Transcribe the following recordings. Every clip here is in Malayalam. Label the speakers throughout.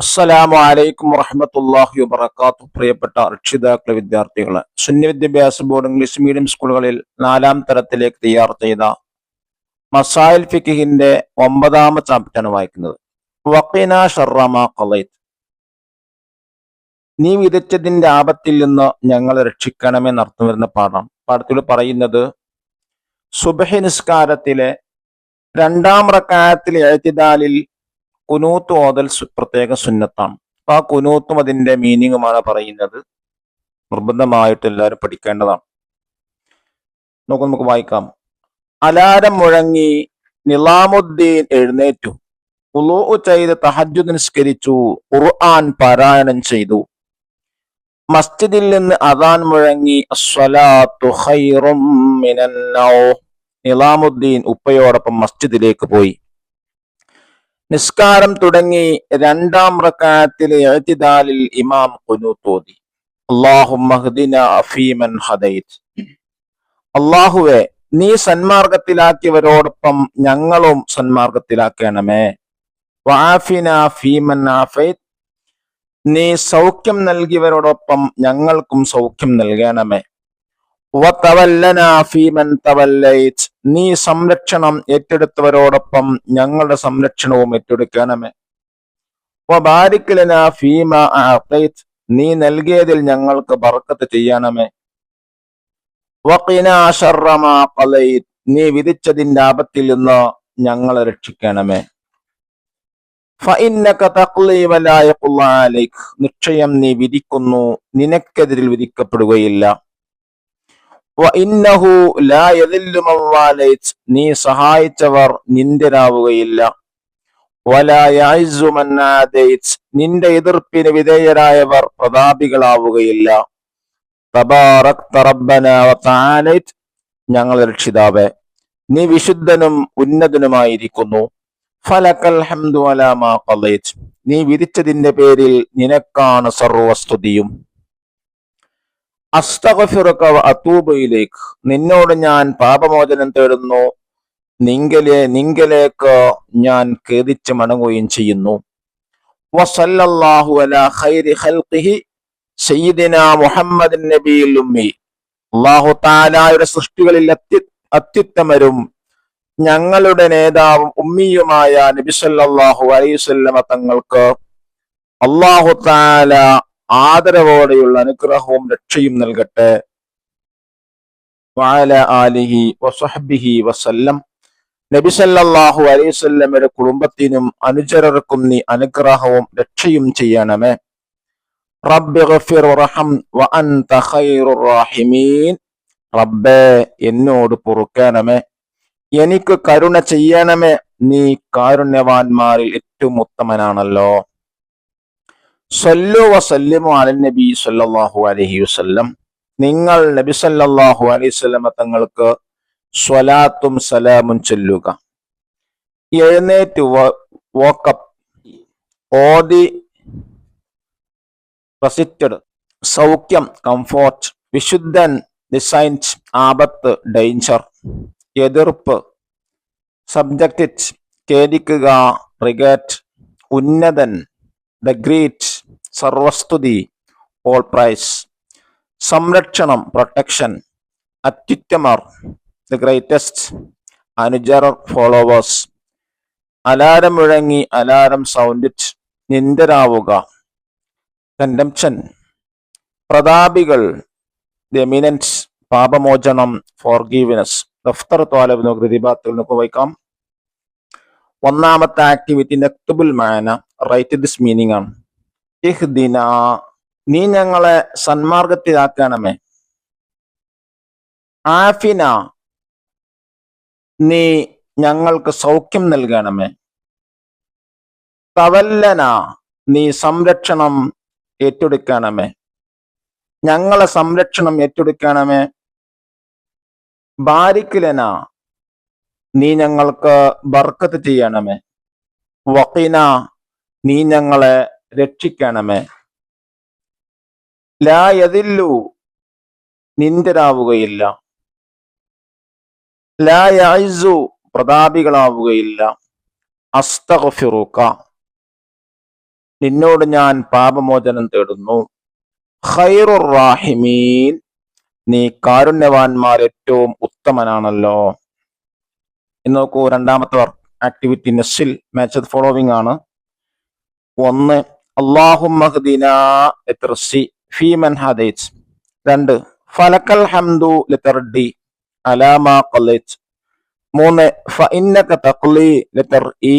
Speaker 1: അസ്സലാമു അലൈക്കും വറഹമത്തല്ലാഹി വബർക്കാത്തു പ്രിയപ്പെട്ട രക്ഷിതാക്കളെ വിദ്യാർത്ഥികളെ സുന്നി വിദ്യാഭ്യാസ ബോർഡ് ഇംഗ്ലീഷ് മീഡിയം സ്കൂളുകളിൽ നാലാം തരത്തിലേക്ക് തയ്യാർ ചെയ്ത മസായിൽ ഫിഖിന്റെ ഒമ്പതാമ ചാപ്റ്ററാണ് വായിക്കുന്നത്. നീ വിതച്ചതിന്റെ ആപത്തിൽ നിന്ന് ഞങ്ങളെ രക്ഷിക്കണമെന്ന് അർത്ഥം വരുന്ന പാഠം. പാഠത്തിൽ പറയുന്നത് സുബഹി നിസ്കാരത്തിലെ രണ്ടാം റക്കായത്തിലെ എഴുത്തിദാലിൽ കുനൂത്ത് ഓതൽ പ്രത്യേക സുന്നത്താണ്. അപ്പൊ ആ കുനൂത്തും അതിന്റെ മീനിങ്ങുമാണ് പറയുന്നത്. നിർബന്ധമായിട്ട് എല്ലാവരും പഠിക്കേണ്ടതാണ്. നോക്കൂ നമുക്ക് വായിക്കാം. അലാരം മുഴങ്ങി നിലാമുദ്ദീൻ എഴുന്നേറ്റു. ഉലൂ ചെയ്ത് തഹജു നിസ്കരിച്ചു. ഖുർആൻ പാരായണം ചെയ്തു. മസ്ജിദിൽ നിന്ന് അദാൻ മുഴങ്ങി നിലാമുദ്ദീൻ ഉപ്പയോടൊപ്പം മസ്ജിദിലേക്ക് പോയി. നിസ്കാരം തുടങ്ങി രണ്ടാം റക്കാത്തിലെ എഴുതിദാലിൽ ഇമാം കുനൂത്തോതി അള്ളാഹുവെ നീ സന്മാർഗത്തിലാക്കിയവരോടൊപ്പം ഞങ്ങളും സന്മാർഗത്തിലാക്കണമേ. വാഫിന ഫീമൻ ആഫൈത്. നീ സൗഖ്യം നൽകിയവരോടൊപ്പം ഞങ്ങൾക്കും സൗഖ്യം നൽകണമേ. നീ സംരക്ഷണം ഏറ്റെടുത്തവരോടൊപ്പം ഞങ്ങളുടെ സംരക്ഷണവും ഏറ്റെടുക്കണമേ. നീ നൽകിയതിൽ ഞങ്ങൾക്ക് ബർക്കത്ത് ചെയ്യണമേ. നീ വിധിച്ചതിന്റെ ആപത്തിൽ നിന്ന് ഞങ്ങളെ രക്ഷിക്കണമേ. നിശ്ചയം നീ വിധിക്കുന്നു. നിനക്കെതിരിൽ വിധിക്കപ്പെടുകയില്ല വഇന്നഹു ലാ യദില്ലു മൻ വാലൈത് നീ സഹായിച്ചവർ നിന്ദനാവുകയില്ല നിന്റെ എതിർപ്പിന് വിധേയരായവർ പ്രതാപികളാവുകയില്ല. ഞങ്ങൾ രക്ഷിതാവേ നീ വിശുദ്ധനും ഉന്നതനുമായിരിക്കുന്നു. ഫലക്കൽ ഹംദു അലാമ നീ വിധിച്ചതിന്റെ പേരിൽ നിനക്കാണ് സർവസ്തുതിയും അസ്തഗഫിറുക വ അതൂബു ഇലൈക് നിന്നോട് ഞാൻ പാപമോചനം തേടുന്നു. നിങ്കലെ നിങ്കലേക്ക് ഞാൻ ഖേദിച്ച് മടങ്ങുകയും ചെയ്യുന്നു. ഖൈരി മുഹമ്മദ് സൃഷ്ടികളിൽ അത്യ അത്യുത്തമരും ഞങ്ങളുടെ നേതാവും ഉമ്മിയുമായ നബിസല്ലാഹു വസല്ലമ തങ്ങൾക്ക് അള്ളാഹു താല ആദരവോടെയുള്ള അനുഗ്രഹവും രക്ഷയും നൽകട്ടെ. വഅല ആലിഹി വസഹബിഹി വസല്ലം. നബി സല്ലല്ലാഹു അലൈഹി വസല്ലമയുടെ കുടുംബത്തിനും അനുചരർക്കും നീ അനുഗ്രഹവും രക്ഷയും ചെയ്യണമേ. റബ്ബേ എന്നോട് പൊറുക്കണമേ. എനിക്ക് കരുണ ചെയ്യണമേ. നീ കാരുണ്യവാന്മാരിൽ ഏറ്റവും ഉത്തമനാണല്ലോ. സല്ലു വസല്ലിമു അലൻ നബി സല്ലല്ലാഹു അലൈഹി വസല്ലം. നിങ്ങൾ നബി സല്ലല്ലാഹു അലൈഹി വസല്ലമ തങ്ങൾക്ക് സ്വലാത്തും സലാമും ചൊല്ലുക. എഴുന്നേറ്റ് വോക്കപ്പ് ഓതി റസിറ്റഡ് സൗഖ്യം കംഫോർട്ട് വിശുദ്ധൻ ഡിസൈൻസ് ആപത്ത് ഡേഞ്ചർ എതിർപ്പ് സബ്ജക്റ്റ് ഖേദിക്കുക റിഗറ്റ് ഉന്നതൻ ദ ഗ്രേറ്റ് സർവസ്തുതി ഓൾ പ്രൈസ് സംരക്ഷണം പ്രൊട്ടക്ഷൻ അത്യുത്തമർ ദ ഗ്രേറ്റസ്റ്റ് അനുചരർ ഫോളോവേഴ്സ് അലാരം മുഴങ്ങി അലാരം സൗണ്ടിറ്റ് നിന്ദരാവുക കണ്ടംഷൻ പ്രതാപികൾ ദി എമിനൻസ് പാപമോചനം ഫോർഗീവ്നെസ് ദഫ്തർ തോലബ് എന്ന കൃതിഭാഗത്തിൽ നമുക്ക് വായിക്കാം. ഒന്നാമത്തെ ആക്ടിവിറ്റി നെക്തബുൽ മാന റൈറ്റ് ദിസ് മീനിങ് ആണ്. നീ ഞങ്ങളെ സന്മാർഗത്തിലാക്കണമേ. ആഫിന നീ ഞങ്ങൾക്ക് സൗഖ്യം നൽകണമേ. തവല്ലന നീ സംരക്ഷണം ഏറ്റെടുക്കണമേ. ഞങ്ങളെ സംരക്ഷണം ഏറ്റെടുക്കണമേ. ബാരിക്കിലന നീ ഞങ്ങൾക്ക് ബർക്കത്ത് ചെയ്യണമേ. വക്കീന നീ ഞങ്ങളെ രക്ഷിക്കണമേ. ലായതില്ലു നിന്ദരാവുകയില്ല. ലായു പ്രതാപികളാവുകയില്ല. അസ്തഫിറുക്ക നിന്നോട് ഞാൻ പാപമോചനം തേടുന്നു. ഖൈറുർ റാഹിമീൻ. നീ കാരുണ്യവാന്മാർ ഏറ്റവും ഉത്തമനാണല്ലോ. എന്ന് നോക്കൂ രണ്ടാമത്തെ ആക്ടിവിറ്റി നെസ്സിൽ മാച്ച് ഫോളോവിംഗ് ആണ്. ഒന്ന് അള്ളാഹുമഹദീന ലിത്തർസി ഫീമൻ ഹദൈറ്റ് രണ്ട് ഫലക്കൽ ഹംദു ലിത്തർഡി അലാമ ഖലൈറ്റ് മൂന്ന് ഫഇന്നക തഖ്ലി ലിതർഇ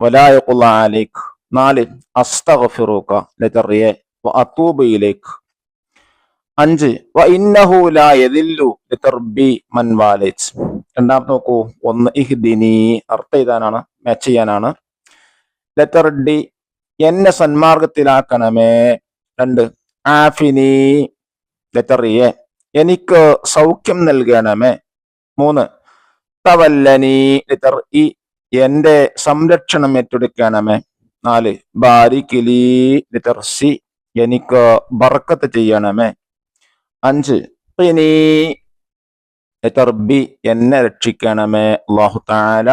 Speaker 1: വലാ യഖുല്ല അലൈക്. നാല് അസ്തഗ്ഫിറുക ലിതർഇ വഅതൂബു ഇലൈക്. അഞ്ച് വ ഇന്നഹു ലാ യദില്ലു ലിതർബി മൻ വാലൈറ്റ് രണ്ടാമത്തെ നോക്കൂ ഒന്ന് ഇഹ്ദിനി അർത്ഥ എഴുതാനാണ് മാച്ച് ചെയ്യാനാണ്. ലെറ്റർ ഡി എന്നെ സന്മാർഗത്തിലാക്കണമേ. രണ്ട് ആഫിനി ലെറ്റർ എ എനിക്ക് സൗഖ്യം നൽകണമേ. മൂന്ന് തവല്ലനി ലെറ്റർ ഇ എന്റെ സംരക്ഷണം ഏറ്റെടുക്കണമേ. നാല് ബാരിക്കിലി ലെറ്റർ സി എനിക്ക് ബർക്കത്ത് ചെയ്യണമേ. അഞ്ച് പിനി ലെറ്റർ ബി എന്നെ രക്ഷിക്കണമേ. അള്ളാഹു താല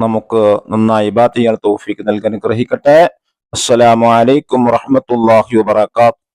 Speaker 1: നമുക്ക് നന്നായി ബാത്ത് ചെയ്യാൻ തോഫിക്ക് നൽകാൻ ഗ്രഹിക്കട്ടെ അസ്സലാമു അലൈക്കും വാത്തു